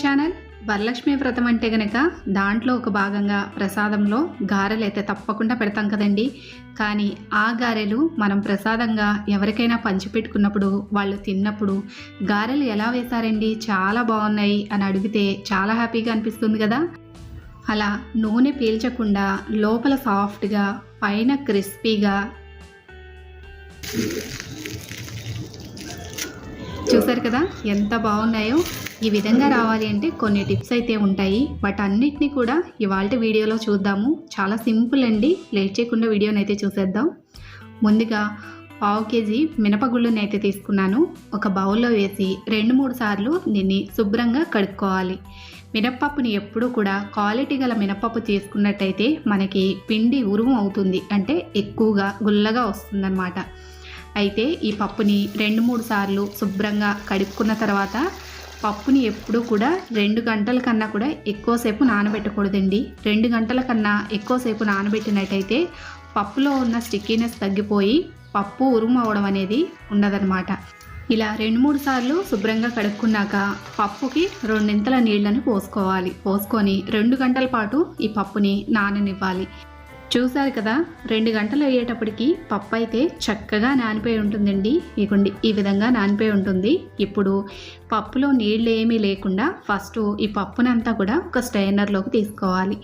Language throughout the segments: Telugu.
ఛానల్ వరలక్ష్మి వ్రతం అంటే గనక దాంట్లో ఒక భాగంగా ప్రసాదంలో గారెలు అయితే తప్పకుండా పెడతాం కదండి. కానీ ఆ గారెలు మనం ప్రసాదంగా ఎవరికైనా పంచిపెట్టుకున్నప్పుడు వాళ్ళు తిన్నప్పుడు గారెలు ఎలా వేశారండి? చాలా బాగున్నాయి అని అడిగితే చాలా హ్యాపీగా అనిపిస్తుంది కదా. అలా నూనె పీల్చకుండా లోపల సాఫ్ట్గా పైన క్రిస్పీగా చూసారు కదా ఎంత బాగున్నాయో. ఈ విధంగా రావాలి అంటే కొన్ని టిప్స్ అయితే ఉంటాయి. వాటన్నిటిని కూడా ఇవాళ వీడియోలో చూద్దాము. చాలా సింపుల్ అండి. లేట్ చేయకుండా వీడియోని అయితే చూసేద్దాం. ముందుగా పావు కేజీ మినపగుళ్ళని అయితే తీసుకున్నాను. ఒక బౌల్లో వేసి రెండు మూడు సార్లు దీన్ని శుభ్రంగా కడుక్కోవాలి. మినప్పప్పుని ఎప్పుడూ కూడా క్వాలిటీ గల మినపప్పు తీసుకున్నట్టయితే మనకి పిండి ఉరుము అవుతుంది. అంటే ఎక్కువగా గుల్లగా వస్తుందన్నమాట. అయితే ఈ పప్పుని రెండు మూడు సార్లు శుభ్రంగా కడుక్కున్న తర్వాత పప్పుని ఎప్పుడూ కూడా రెండు గంటల కన్నా కూడా ఎక్కువసేపు నానబెట్టకూడదండి. రెండు గంటల కన్నా ఎక్కువసేపు నానబెట్టినట్టయితే పప్పులో ఉన్న స్టిక్కీనెస్ తగ్గిపోయి పప్పు ఉరుము అవడం అనేది ఉండదన్నమాట. ఇలా రెండు మూడు సార్లు శుభ్రంగా కడుక్కున్నాక పప్పుకి రెండింతల నీళ్ళను పోసుకోవాలి. పోసుకొని రెండు గంటల పాటు ఈ పప్పుని నాననివ్వాలి. చూసారు కదా రెండు గంటలు అయ్యేటప్పటికి పప్పు అయితే చక్కగా నానిపోయి ఉంటుందండి. ఇగోండి ఈ విధంగా నానిపోయి ఉంటుంది. ఇప్పుడు పప్పులో నీళ్ళు ఏమీ లేకుండా ఫస్ట్ ఈ పప్పునంతా కూడా ఒక స్టైనర్లోకి తీసుకోవాలి.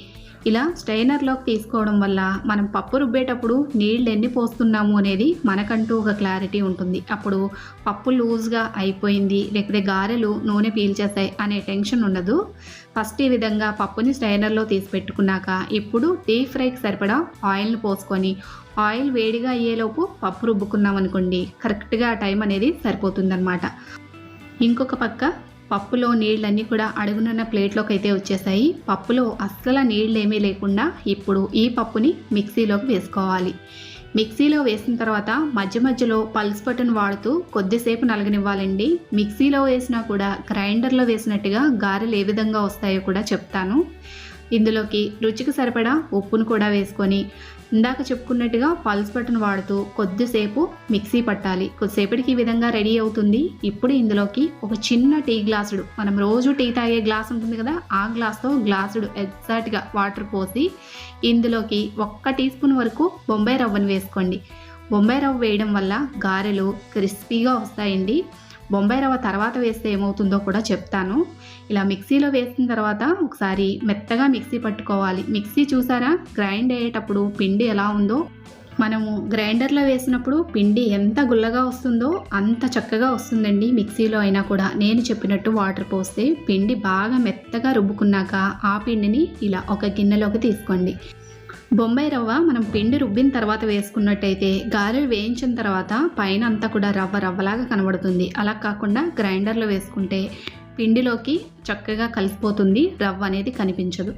ఇలా స్టైనర్లోకి తీసుకోవడం వల్ల మనం పప్పు రుబ్బేటప్పుడు నీళ్ళు ఎన్ని పోస్తున్నాము అనేది మనకంటూ ఒక క్లారిటీ ఉంటుంది. అప్పుడు పప్పు లూజ్గా అయిపోయింది లేకపోతే గారెలు నూనె పీల్చేస్తాయి అనే టెన్షన్ ఉండదు. ఫస్ట్ ఈ విధంగా పప్పుని స్టైనర్లో తీసి పెట్టుకున్నాక ఇప్పుడు డీప్ ఫ్రైకి సరిపడా ఆయిల్ని పోసుకొని ఆయిల్ వేడిగా అయ్యేలోపు పప్పు రుబ్బుకున్నాం అనుకోండి కరెక్ట్గా టైం అనేది సరిపోతుందన్నమాట. ఇంకొక పక్క పప్పులో నీళ్ళన్నీ కూడా అడుగునున్న ప్లేట్లోకి అయితే వచ్చేసాయి. పప్పులో అస్సలు నీళ్ళు ఏమీ లేకుండా ఇప్పుడు ఈ పప్పుని మిక్సీలోకి వేసుకోవాలి. మిక్సీలో వేసిన తర్వాత మధ్య మధ్యలో పల్స్ బటన్ వాడుతూ కొద్దిసేపు నలగనివ్వాలండి. మిక్సీలో వేసినా కూడా గ్రైండర్లో వేసినట్టుగా గారెలు ఏ విధంగా వస్తాయో కూడా చెప్తాను. ఇందులోకి రుచికి సరిపడా ఉప్పును కూడా వేసుకొని ఇందాక చెప్పుకున్నట్టుగా పల్స్ బటన్ వాడుతూ కొద్దిసేపు మిక్సీ పట్టాలి. కొద్దిసేపటికి ఈ విధంగా రెడీ అవుతుంది. ఇప్పుడు ఇందులోకి ఒక చిన్న టీ గ్లాసుడు మనం రోజు టీ తాగే గ్లాస్ ఉంటుంది కదా ఆ గ్లాస్తో గ్లాసుడు ఎగ్జాక్ట్గా వాటర్ పోసి ఇందులోకి ఒక్క టీ స్పూన్ వరకు బొంబాయి రవ్వను వేసుకోండి. బొంబాయి రవ్వ వేయడం వల్ల గారెలు క్రిస్పీగా వస్తాయండి. బొంబాయి రవ్వ తర్వాత వేస్తే ఏమవుతుందో కూడా చెప్తాను. ఇలా మిక్సీలో వేసిన తర్వాత ఒకసారి మెత్తగా మిక్సీ పట్టుకోవాలి. మిక్సీ చూసారా? గ్రైండ్ అయ్యేటప్పుడు పిండి ఎలా ఉందో. మనము గ్రైండర్లో వేసినప్పుడు పిండి ఎంత గుల్లగా వస్తుందో అంత చక్కగా వస్తుందండి మిక్సీలో అయినా కూడా. నేను చెప్పినట్టు వాటర్ పోస్తే పిండి బాగా మెత్తగా రుబ్బుకున్నాక ఆ పిండిని ఇలా ఒక గిన్నెలోకి తీసుకోండి. బొంబాయి రవ్వ మనం పిండి రుబ్బిన తర్వాత వేసుకున్నట్టయితే గారెలు వేయించిన తర్వాత పైన అంతా కూడా రవ్వ రవ్వలాగా కనబడుతుంది. అలా కాకుండా గ్రైండర్లో వేసుకుంటే పిండిలోకి చక్కగా కలిసిపోతుంది రవ్వ అనేది కనిపించదు.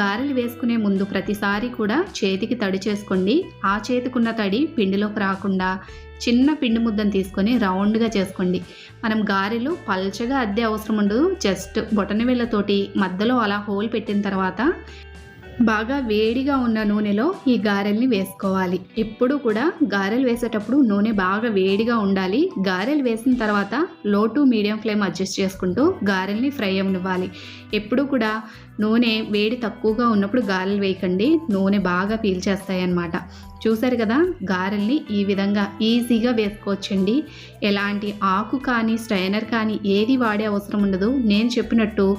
గారెలు వేసుకునే ముందు ప్రతిసారి కూడా చేతికి తడి చేసుకోండి. ఆ చేతికున్న తడి పిండిలోకి రాకుండా చిన్న పిండి ముద్దను తీసుకొని రౌండ్గా చేసుకోండి. మనం గారెలు పల్చగా అద్దె అవసరం ఉండదు. జస్ట్ బొటనవేళ్ళతోటి మధ్యలో అలా హోల్ పెట్టిన తర్వాత బాగా వేడిగా ఉన్న నూనెలో ఈ గారెల్ని వేసుకోవాలి. ఎప్పుడు కూడా గారెలు వేసేటప్పుడు నూనె బాగా వేడిగా ఉండాలి. గారెలు వేసిన తర్వాత లో టు మీడియం ఫ్లేమ్ అడ్జస్ట్ చేసుకుంటూ గారెల్ని ఫ్రై అవ్వనివ్వాలి. ఎప్పుడు కూడా నూనె వేడి తక్కువగా ఉన్నప్పుడు గారెలు వేయకండి. నూనె బాగా పీల్చేస్తాయి అన్నమాట చూసారు కదా గారెల్ని ఈ విధంగా ఈజీగా వేసుకోవచ్చండి. ఎలాంటి ఆకు కానీ స్ట్రైనర్ కానీ ఏది వాడే అవసరం ఉండదు. నేను చెప్పినట్టు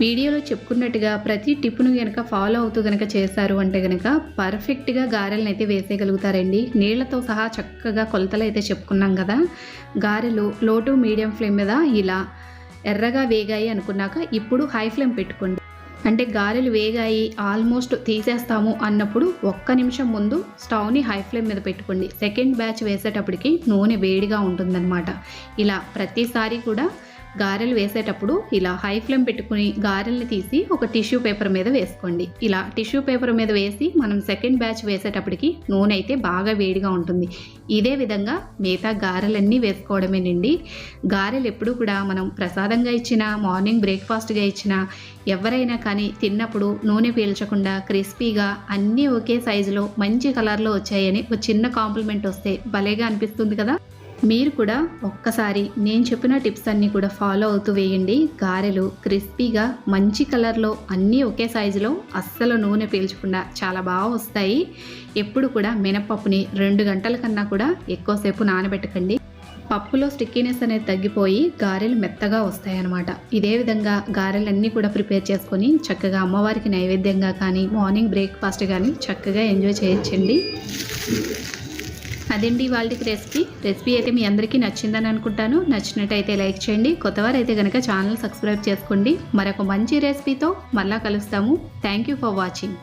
వీడియోలో చెప్పుకున్నట్టుగా ప్రతి టిప్పును కనుక ఫాలో అవుతూ కనుక చేశారు అంటే కనుక పర్ఫెక్ట్గా గారెలను అయితే వేసేయగలుగుతారండి. నీళ్ళతో సహా చక్కగా కొలతలు అయితే చెప్పుకున్నాం కదా. గారెలు లో టు మీడియం ఫ్లేమ్ మీద ఇలా ఎర్రగా వేగాయి అనుకున్నాక ఇప్పుడు హై ఫ్లేమ్ పెట్టుకోండి. అంటే గారెలు వేగాయి ఆల్మోస్ట్ తీసేస్తాము అన్నప్పుడు ఒక్క నిమిషం ముందు స్టవ్ని హై ఫ్లేమ్ మీద పెట్టుకోండి. సెకండ్ బ్యాచ్ వేసేటప్పటికి నూనె వేడిగా ఉంటుందన్నమాట. ఇలా ప్రతిసారి కూడా గారెలు వేసేటప్పుడు ఇలా హై ఫ్లేమ్ పెట్టుకుని గారెల్ని తీసి ఒక టిష్యూ పేపర్ మీద వేసుకోండి. ఇలా టిష్యూ పేపర్ మీద వేసి మనం సెకండ్ బ్యాచ్ వేసేటప్పటికి నూనె అయితే బాగా వేడిగా ఉంటుంది. ఇదే విధంగా మిగతా గారెలన్నీ వేసుకోవడమేనండి. గారెలు ఎప్పుడు కూడా మనం ప్రసాదంగా ఇచ్చిన మార్నింగ్ బ్రేక్ఫాస్ట్గా ఇచ్చిన ఎవరైనా కానీ తిన్నప్పుడు నూనె పీల్చకుండా క్రిస్పీగా అన్నీ ఒకే సైజులో మంచి కలర్లో వచ్చాయని ఒక చిన్న కాంప్లిమెంట్ వస్తే భలేగా అనిపిస్తుంది కదా? మీరు కూడా ఒక్కసారి నేను చెప్పిన టిప్స్ అన్నీ కూడా ఫాలో అవుతూ వేయండి. గారెలు క్రిస్పీగా మంచి కలర్లో అన్నీ ఒకే సైజులో అస్సలు నూనె పీల్చకుండా చాలా బాగా వస్తాయి. ఎప్పుడు కూడా మినపప్పుని రెండు గంటల కన్నా కూడా ఎక్కువసేపు నానబెట్టకండి. పప్పులో స్టిక్కీనెస్ అనేది తగ్గిపోయి గారెలు మెత్తగా వస్తాయన్నమాట. ఇదే విధంగా గారెలన్నీ కూడా ప్రిపేర్ చేసుకొని చక్కగా అమ్మవారికి నైవేద్యంగా కానీ మార్నింగ్ బ్రేక్ఫాస్ట్ కానీ చక్కగా ఎంజాయ్ చేయొచ్చండి. అదండి వాళ్ళకి రెసిపీ? రెసిపీ అయితే మీ అందరికీ నచ్చిందని అనుకుంటాను. నచ్చినట్టయితే లైక్ చేయండి. కొత్తవారు అయితే కనుక ఛానల్ సబ్స్క్రైబ్ చేసుకోండి. మరొక మంచి రెసిపీతో మళ్ళా కలుస్తాము. Thank you for watching.